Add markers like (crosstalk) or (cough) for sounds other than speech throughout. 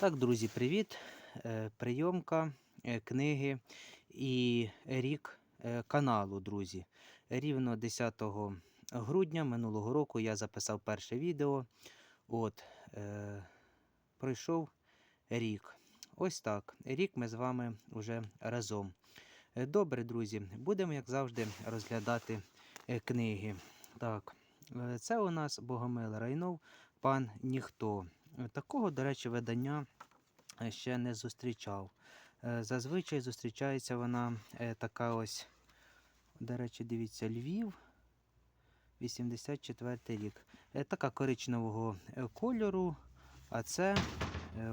Так, друзі, привіт! Е, Прийомка е, книги і рік е, каналу, друзі. Рівно 10 грудня минулого року я записав перше відео. От, е, пройшов рік. Ось так. Рік ми з вами вже разом. Добре, друзі, будемо, як завжди, розглядати книги. Так, це у нас Богомил Райнов, пан Ніхто. Е, Такого, до речі, видання е, ще не зустрічав. Е, Зазвичай зустрічається вона така ось, до речі, дивіться, Львів, 84 рік. Така коричневого кольору, а це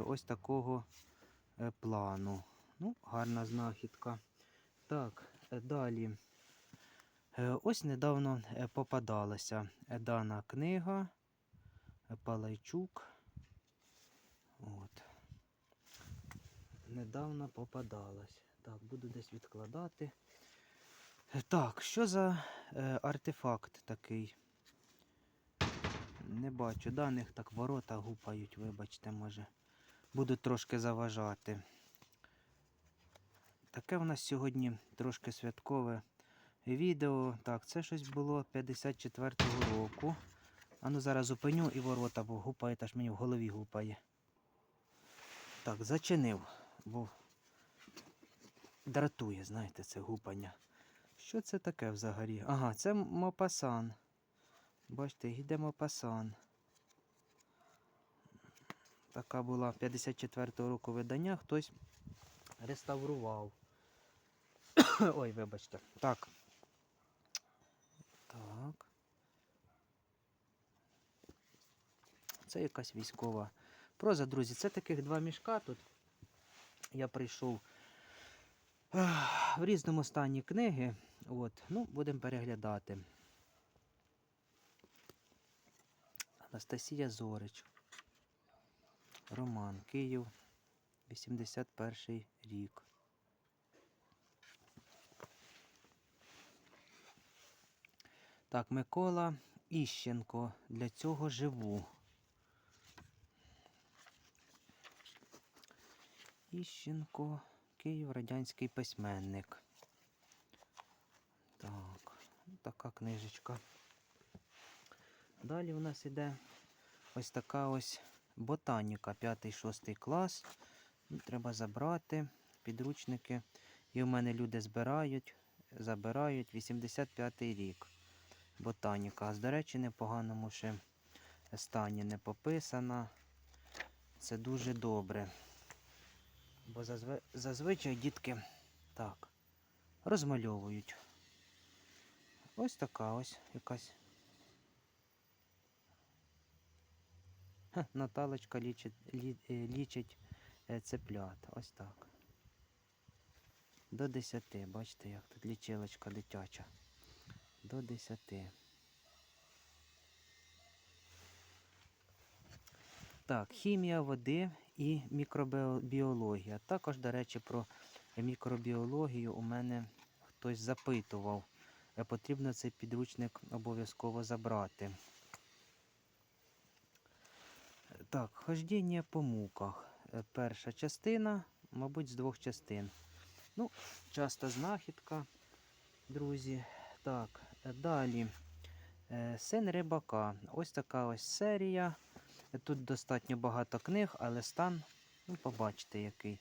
ось такого плану. Ну, гарна знахідка. Так, далі. Ось недавно попадалася дана книга Палайчук. От. Недавно попадалась. Так, буду десь відкладати. Е, Так, що за е, артефакт такий? Не бачу даних, так ворота гупають, вибачте, може. Буду трошки заважати. Таке в нас сьогодні трошки святкове відео. Так, це щось було 54-го року. А ну зараз зупиню і ворота, бо гупає, аж мені в голові гупає. Так, зачинив, бо дратує, знаєте, це гупання. Що це таке взагалі? Ага, це мопасан. Бачите, йде мопасан. Така була 54-го року видання, хтось реставрував. (coughs) Ой, вибачте. Так. Так. Це якась військова проза, друзі. Це таких два мішка тут. Я прийшов в різному стані книги. От, ну, будемо переглядати. Анастасія Зорич. Роман. Київ. 81 рік. Так, Микола Іщенко. Для цього живу. Іщенко, Київ, радянський письменник. Так, така книжечка. Далі у нас іде ось така ось ботаніка, 5-6 клас. Ну, Треба забрати підручники. І у мене люди збирають, забирають 85-й рік. Ботаніка. А, До речі, не в поганому ще стані не пописана. Це дуже добре. Бо зазви... зазвичай дітки так розмальовують. Ось така ось якась. Ха, Наталочка лічить, лі, е, лічить е, цеплят. Ось так. До 10. Бачите, як тут лічилочка дитяча. До 10. Так, хімія води і мікробіологія. Також, до речі, про мікробіологію у мене хтось запитував. Е, Потрібно цей підручник обов'язково забрати. Так, хождіння по муках. Е, Перша частина, мабуть, з двох частин. Ну, часто знахідка, друзі. Так, е, далі. Син рибака. Ось така ось серія. Тут достатньо багато книг, але стан, ну, побачите, який.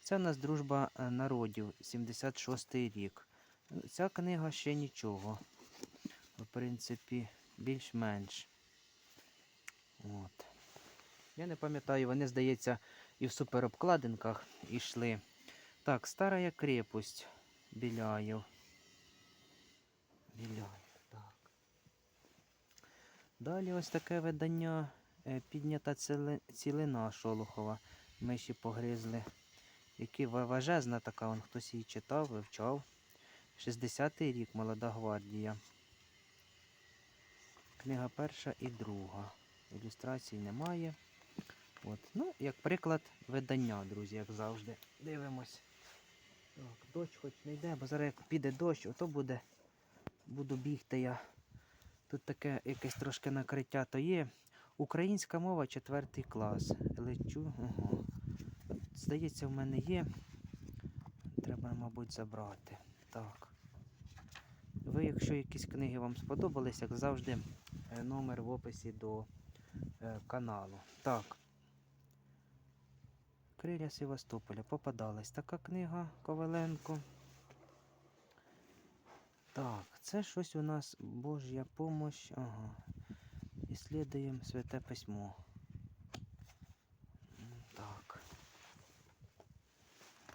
Це у нас дружба е, народів, 76-й рік. Ну, Ця книга ще нічого. В принципі, більш-менш. От. Я не пам'ятаю, вони, здається, і в суперобкладинках йшли. Так, стара крепость. Біляєв. Біляєв, так. Далі ось таке видання піднята цілина Шолохова. Миші погризли. Які важезна така, он хтось її читав, вивчав. 60-й рік, молода гвардія. Книга перша і друга. Ілюстрацій немає. От. Ну, як приклад видання, друзі, як завжди. Дивимось. Так, дощ хоч не йде, бо зараз як піде дощ, ото буде. Буду бігти я. Тут таке якесь трошки накриття то є. Українська мова 4 клас. Лечу. Ого. здається, в мене є. Треба, мабуть, забрати. Так. Ви, якщо якісь книги вам сподобались, як завжди, е, номер в описі до е, каналу. Так. Криля Севастополя. Попадалась така книга Коваленко. Так, це щось у нас Божья помощь. Ага. Исследуем Святе Письмо. Так.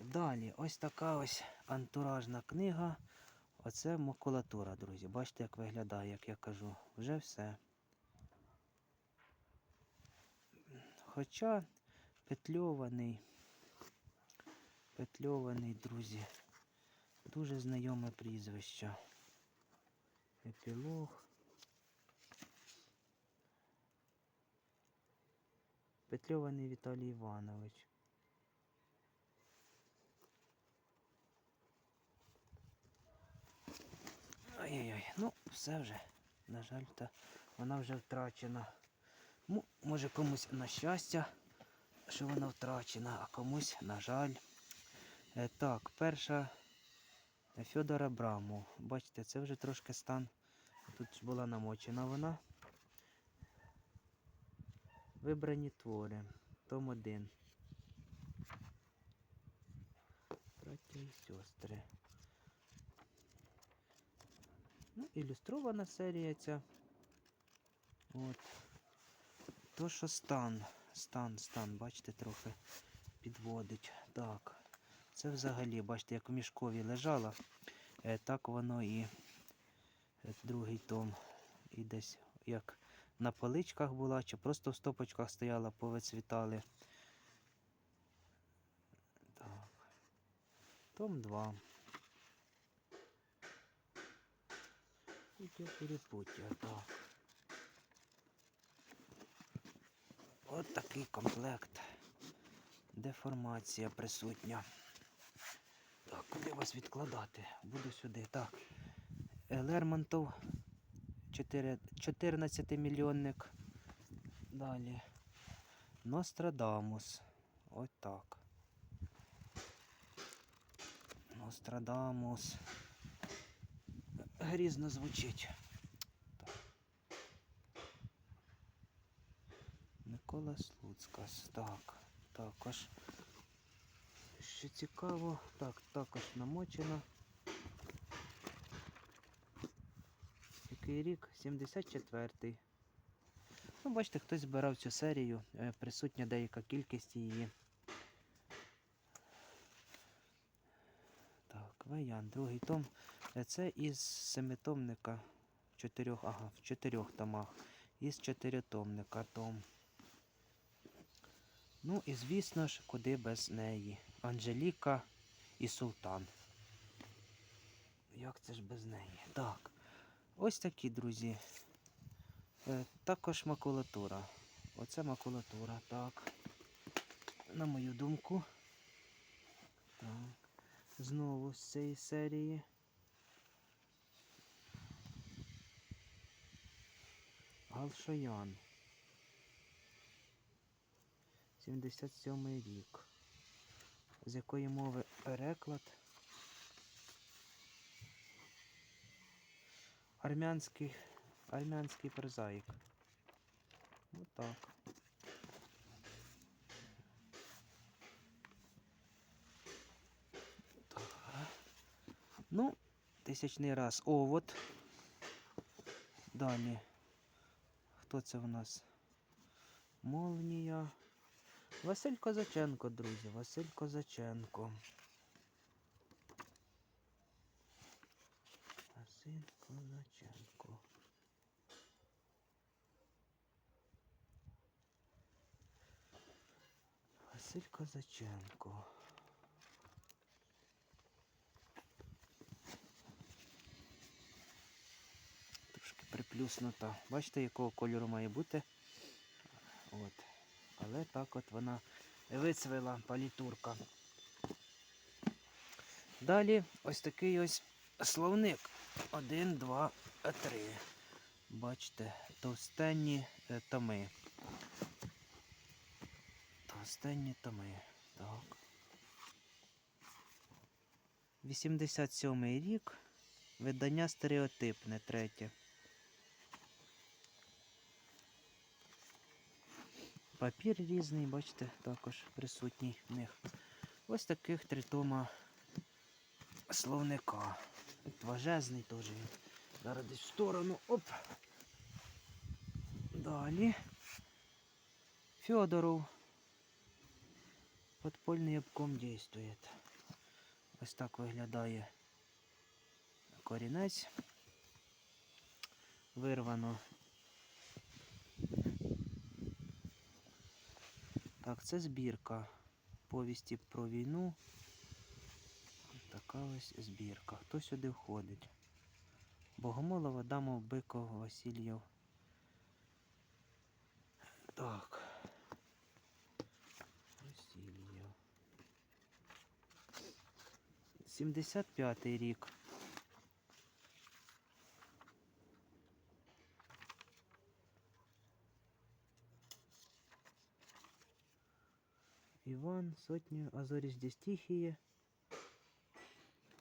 Далі, ось така ось антуражна книга. Оце макулатура, друзі. Бачите, як виглядає, як я кажу. Вже все. Хоча петльований, петльований, друзі. Дуже знайоме прізвище. Епілог. Петльований Віталій Іванович. Ой-ой-ой, ну все вже. На жаль, та вона вже втрачена. Ну, може комусь на щастя, що вона втрачена, а комусь, на жаль. Е, так, перша Фьодора Браму. Бачите, це вже трошки стан. Тут була намочена вона. Вибрані твори. Том 1. Браття і сестри. Ну, ілюстрована серія ця. От. То, що стан. Стан, стан, бачите, трохи підводить. Так. Це взагалі, бачите, як у мішкові лежала. Е, так воно і е, другий том. І десь як на поличках була, чи просто в стопочках стояла, повицвітали. Так. Том 2. Яке перепуття, так. От такий комплект. Деформація присутня. Так, куди вас відкладати? Буду сюди. Так. Лермонтов 4, 14 мільйонник. Далі. Нострадамус. Ось так. Нострадамус. Грізно звучить. Так. Микола Слуцкас. Так. Також. Що цікаво, так, також намочено. Який рік? 74-й. Ну, бачите, хтось збирав цю серію, е, присутня деяка кількість її. Так, Ваян, другий том. Е, Це із семитомника чотирьох, ага, в чотирьох томах. Із чотиритомника том. Ну і звісно ж, куди без неї. Анжеліка і Султан. Як це ж без неї? Так. Ось такі, друзі. Е, також макулатура. Оце макулатура, так. На мою думку. Так. Знову з цієї серії. Галшоян. 77 рік. З якої мови переклад? Армянський, армянський прозаїк. Отак. Так. Ну, тисячний раз овод. Далі. Хто це в нас? Молнія. Василь Козаченко, друзі. Василь Козаченко. Василь Козаченко. Василь Козаченко. Трошки приплюснута. Бачите, якого кольору має бути? От. Але так от вона вицвела палітурка. Далі ось такий ось словник. Один, два, три. Бачите, товстенні е, томи. Товстенні томи. так. 87 рік. Видання стереотипне третє. Папір різний, бачите, також присутній в них. Ось таких три тома словника. Важезний теж він. Зараз десь в сторону. Оп. Далі. Федоров. Подпольний обком дійствує. Ось так виглядає корінець. Вирвано. Так, це збірка повісті про війну. Така ось збірка. Хто сюди входить? Богомолов, Адамов, Биков, Васильєв. Так. Васильєв. 75-й рік. Іван, сотня, Азорі здесь тихіє.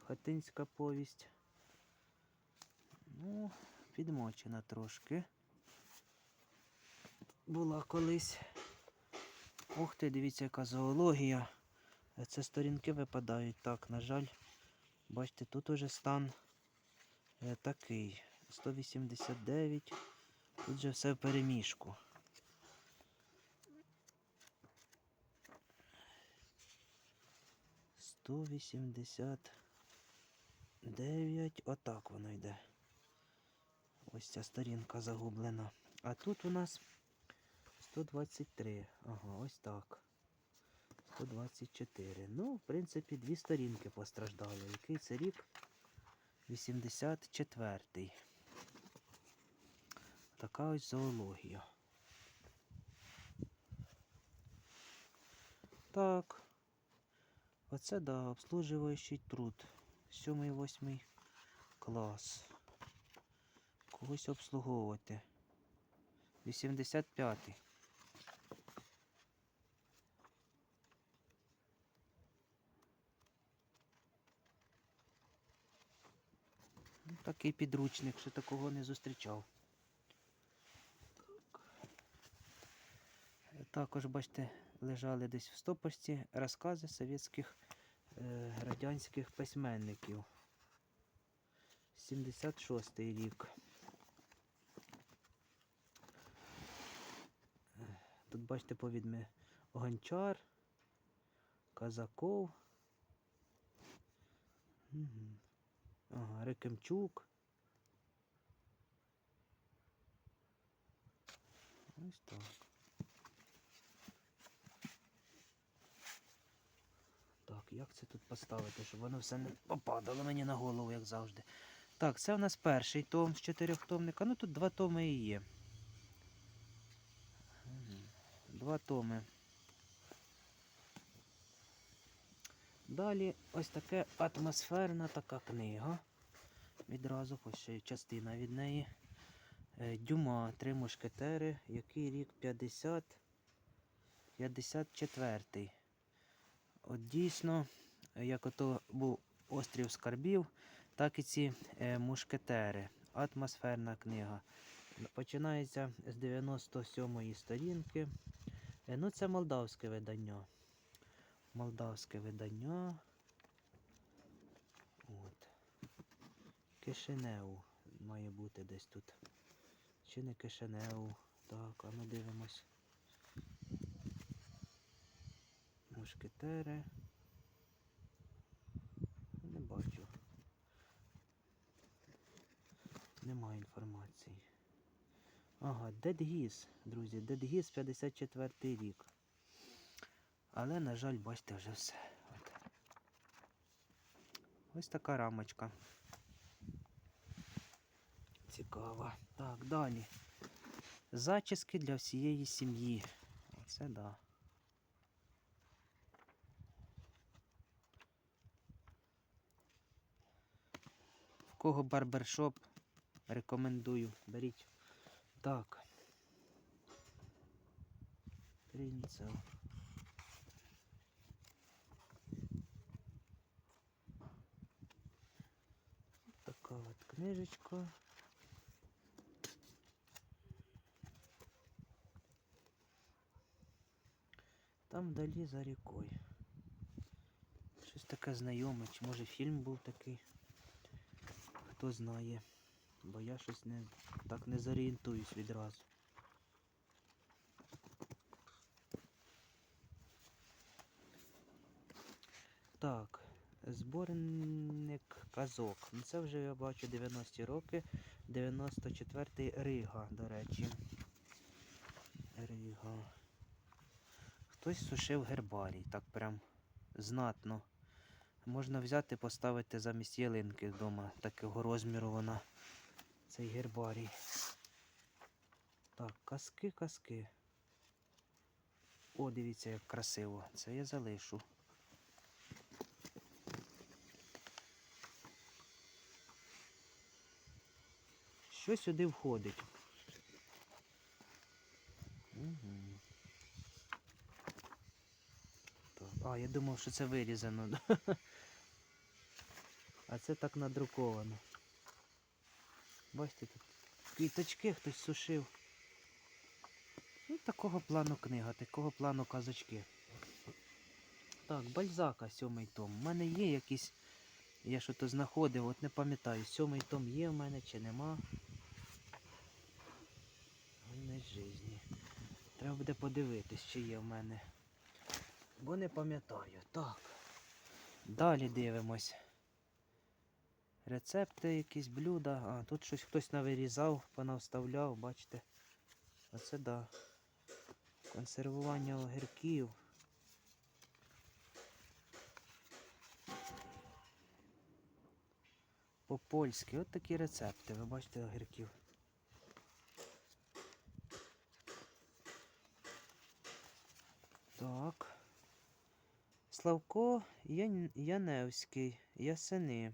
Хатинська повість. Ну, підмочена трошки. Була колись. Ух ти, дивіться, яка зоологія. Е, Це сторінки випадають. Так, на жаль, бачите, тут уже стан е, такий. 189. Тут же все в переміжку. Сто вісімдесят дев'ять. Отак воно йде. Ось ця сторінка загублена. А тут у нас 123. Ага, ось так. 124. Ну, в принципі, дві сторінки постраждали. Який це рік? 84-й. Така ось зоологія. Так. Оце, да, обслуживаючий труд. 7-8 клас. Когось обслуговувати. 85-й. Такий підручник, що такого не зустрічав. Також, бачите, лежали десь в стопочці розкази совєтських е, радянських письменників. 76-й рік. Е, Тут бачите повідми Гончар, Казаков. Мгм. Ага, Рекемчук. Ось так. Так, як це тут поставити, щоб воно все не попадало мені на голову, як завжди. Так, це у нас перший том з чотирьохтомника. Ну тут два томи і є. Два томи. Далі ось таке атмосферна така книга. Відразу ще частина від неї. Е, Дюма, три мушкетери. Який рік 50. 54. От дійсно, як ото був острів скарбів, так і ці е, мушкетери. Атмосферна книга. Починається з 97-ї сторінки. Е, Ну, це молдавське видання. Молдавське видання. От. Кишинев має бути десь тут. Чи не Кишинев? Так, а ми дивимось. Мушкетери. Не бачу. Немає інформації. Ага, Дедгіз, друзі, Дедгіз 54 рік. Але, на жаль, бачите, вже все. От. Ось така рамочка. Цікава. Так, далі. Зачіски для всієї сім'ї. Оце да. В кого барбершоп, рекомендую. Беріть. Так. Принцел. Книжечка. Там вдалі за рікою. Щось таке знайоме, чи може фільм був такий. Хто знає. Бо я щось не, так не зорієнтуюсь відразу. Так, зборник казок. Ну, Це вже я бачу 90-ті роки. 94-й Рига, до речі. Рига. Хтось сушив гербарій, так прям знатно. Можна взяти, поставити замість ялинки вдома. Такого розміру вона. Цей гербарій. Так, казки, казки. О, дивіться, як красиво. Це я залишу. Що сюди входить? А, я думав, що це вирізано. А це так надруковано. Бачите, тут квіточки хтось сушив. Ну, такого плану книга, такого плану казочки. Так, бальзака, сьомий том. У мене є якісь. Я що то знаходив, от не пам'ятаю, сьомий том є в мене чи нема. Не житті. Буде подивитись, чи є в мене. Бо не пам'ятаю. Так. Далі дивимось. Рецепти, якісь блюда. А, тут щось хтось навирізав, понавставляв, бачите. Оце да. Консервування огірків. По-польськи. От такі рецепти. Ви бачите огірків. Так. Славко Яневський. Ясени.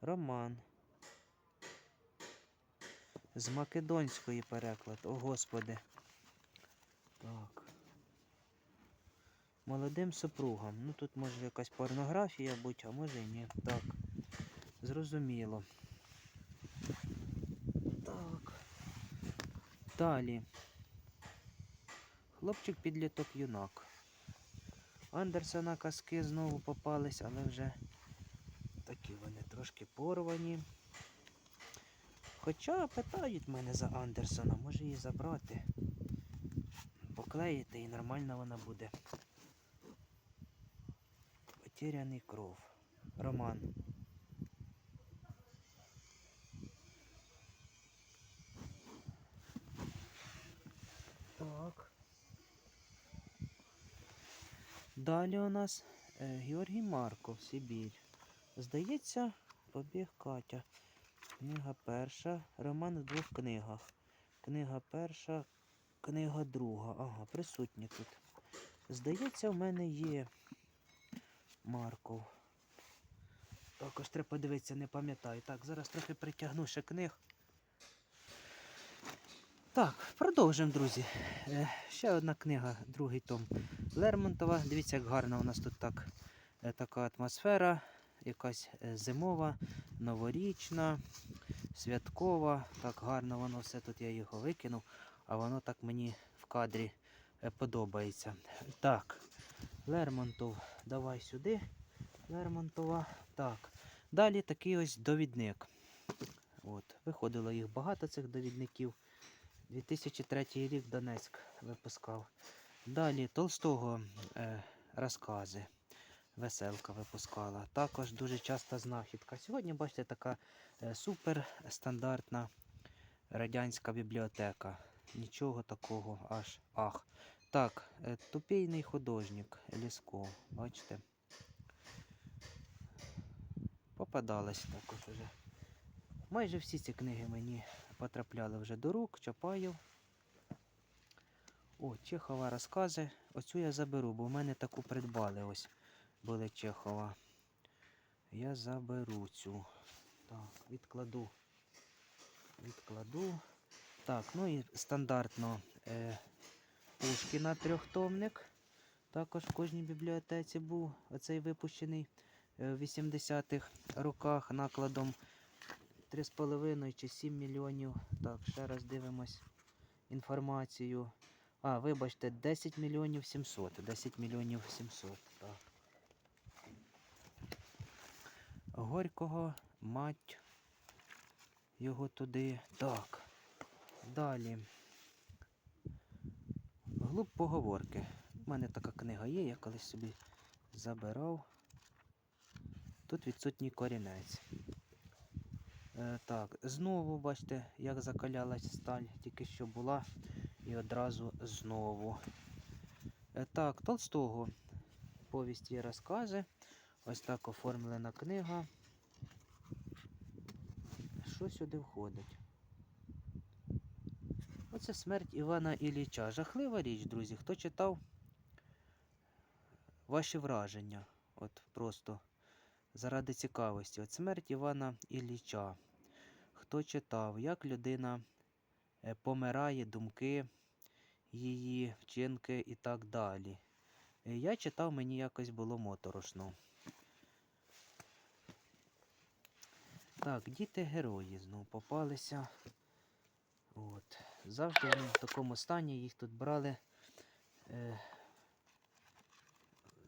Роман. З македонської переклад. О, Господи. Так. Молодим супругам. Ну тут може якась порнографія бути, а може і ні. Так. Зрозуміло. Так. Далі. Хлопчик підліток юнак. Андерсона казки знову попались, але вже такі вони трошки порвані. Хоча питають мене за Андерсона, може її забрати, поклеїти і нормально вона буде. Потеряний кров. Роман. Так. Далі у нас е, Георгій Марков, Сибір. Здається, побіг Катя. Книга перша. Роман в двох книгах. Книга перша, книга друга. Ага, присутні тут. Здається, в мене є Марков. Також треба подивитися, не пам'ятаю. Так, зараз трохи притягну ще книг. Так, продовжимо, друзі. Е, ще одна книга, другий том Лермонтова. Дивіться, як гарно у нас тут так, е, така атмосфера, якась е, зимова, новорічна, святкова. Так гарно воно все тут я його викинув, а воно так мені в кадрі подобається. Так, Лермонтов, давай сюди. Лермонтова. Так. Далі такий ось довідник. От, Виходило їх багато цих довідників. 2003 рік Донецьк випускав. Далі Толстого е, розкази. Веселка випускала. Також дуже часта знахідка. Сьогодні, бачите, така е, супер радянська бібліотека. Нічого такого аж ах. Так, е, тупійний художник Ліско. Бачите? Попадалась також уже. Майже всі ці книги мені потрапляли вже до рук, Чапаєв. О, Чехова розкази. Оцю я заберу, бо в мене таку придбали ось були Чехова. Я заберу цю. Так, відкладу. Відкладу. Так, ну і стандартно е, Пушкіна трьохтомник. Також в кожній бібліотеці був оцей випущений е, в 80-х роках накладом 3,5 чи 7 мільйонів. Так, ще раз дивимось інформацію. А, вибачте, 10 мільйонів 700. 10 мільйонів 700. Так. Горького, мать його туди. Так. Далі. Глуб поговорки. У мене така книга є, я колись собі забирав. Тут відсутній корінець. Е, так, знову бачите, як закалялась сталь, тільки що була, і одразу знову. Е, так, Толстого. Повісті і розкази. Ось так оформлена книга. Що сюди входить? Оце смерть Івана Ілліча. Жахлива річ, друзі. Хто читав ваші враження? От просто заради цікавості. От смерть Івана Ілліча. Хто читав, як людина е, помирає, думки, її вчинки і так далі. Е, Я читав, мені якось було моторошно. Так, діти герої знову попалися. От. Завжди вони в такому стані їх тут брали. Е,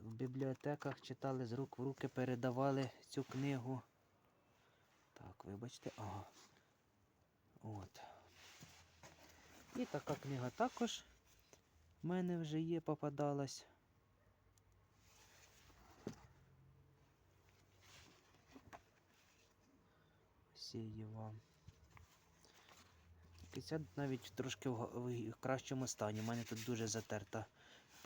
в бібліотеках читали з рук в руки, передавали цю книгу. Так, вибачте, ага. От. І така книга також в мене вже є, попадалась. Сієва. Ця навіть трошки в кращому стані. У мене тут дуже затерта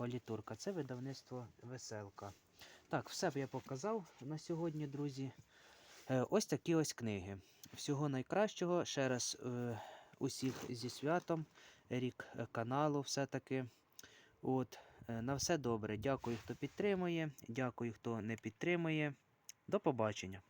палітурка. Це видавництво веселка. Так, все б я показав на сьогодні, друзі. Е, ось такі ось книги. Всього найкращого. Ще раз е, усіх зі святом. Рік е, каналу все-таки. От, на все добре. Дякую, хто підтримує. Дякую, хто не підтримує. До побачення.